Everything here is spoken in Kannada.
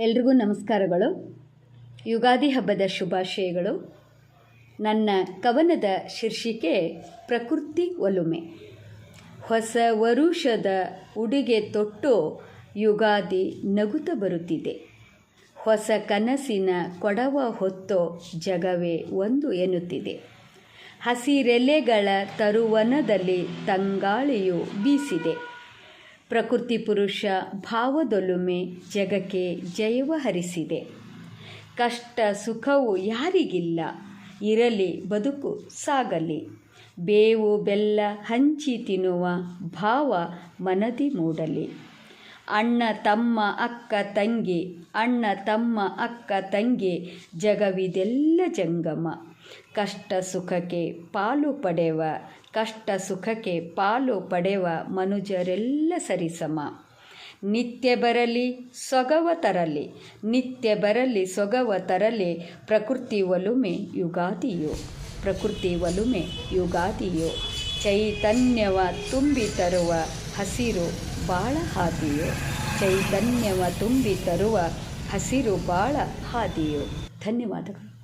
ಎಲ್ರಿಗೂ ನಮಸ್ಕಾರಗಳು. ಯುಗಾದಿ ಹಬ್ಬದ ಶುಭಾಶಯಗಳು. ನನ್ನ ಕವನದ ಶೀರ್ಷಿಕೆ, ಪ್ರಕೃತಿ ಒಲುಮೆ. ಹೊಸ ವರುಷದ ಉಡುಗೆ ತೊಟ್ಟು ಯುಗಾದಿ ನಗುತ ಬರುತ್ತಿದೆ. ಹೊಸ ಕನಸಿನ ಕೊಡವ ಹೊತ್ತೋ ಜಗವೇ ಒಂದು ಎನ್ನುತ್ತಿದೆ. ಹಸಿರೆಲೆಗಳ ತರುವನದಲ್ಲಿ ತಂಗಾಳಿಯು ಬೀಸಿದೆ. ಪ್ರಕೃತಿ ಪುರುಷ ಭಾವದೊಲುಮೆ ಜಗಕ್ಕೆ ಜಯವ ಹರಿಸಿದೆ. ಕಷ್ಟ ಸುಖವು ಯಾರಿಗಿಲ್ಲ, ಇರಲಿ ಬದುಕು ಸಾಗಲಿ. ಬೇವು ಬೆಲ್ಲ ಹಂಚಿ ತಿನ್ನುವ ಭಾವ ಮನದಿ ಮೂಡಲಿ. ಅಣ್ಣ, ತಮ್ಮ, ಅಕ್ಕ, ತಂಗಿ. ಅಣ್ಣ, ತಮ್ಮ, ಅಕ್ಕ, ತಂಗಿ. ಜಗವಿದೆಲ್ಲ ಜಂಗಮ. ಕಷ್ಟ ಸುಖಕ್ಕೆ ಪಾಲು ಪಡೆವ. ಕಷ್ಟ ಸುಖಕ್ಕೆ ಪಾಲು ಪಡೆವ ಮನುಜರೆಲ್ಲ ಸರಿಸಮ. ನಿತ್ಯ ಬರಲಿ, ಸೊಗವ ತರಲಿ. ನಿತ್ಯ ಬರಲಿ, ಸೊಗವ ತರಲಿ. ಪ್ರಕೃತಿ ಒಲುಮೆ ಯುಗಾದಿಯೋ. ಪ್ರಕೃತಿ ಒಲುಮೆ ಯುಗಾದಿಯೋ. ಚೈತನ್ಯವ ತುಂಬಿ ತರುವ ಹಸಿರು ಬಾಳ ಹಾದಿಯು ಚೈತನ್ಯವ ತುಂಬಿ ತರುವ ಹಸಿರು ಬಾಳ ಹಾದಿಯು. ಧನ್ಯವಾದಗಳು.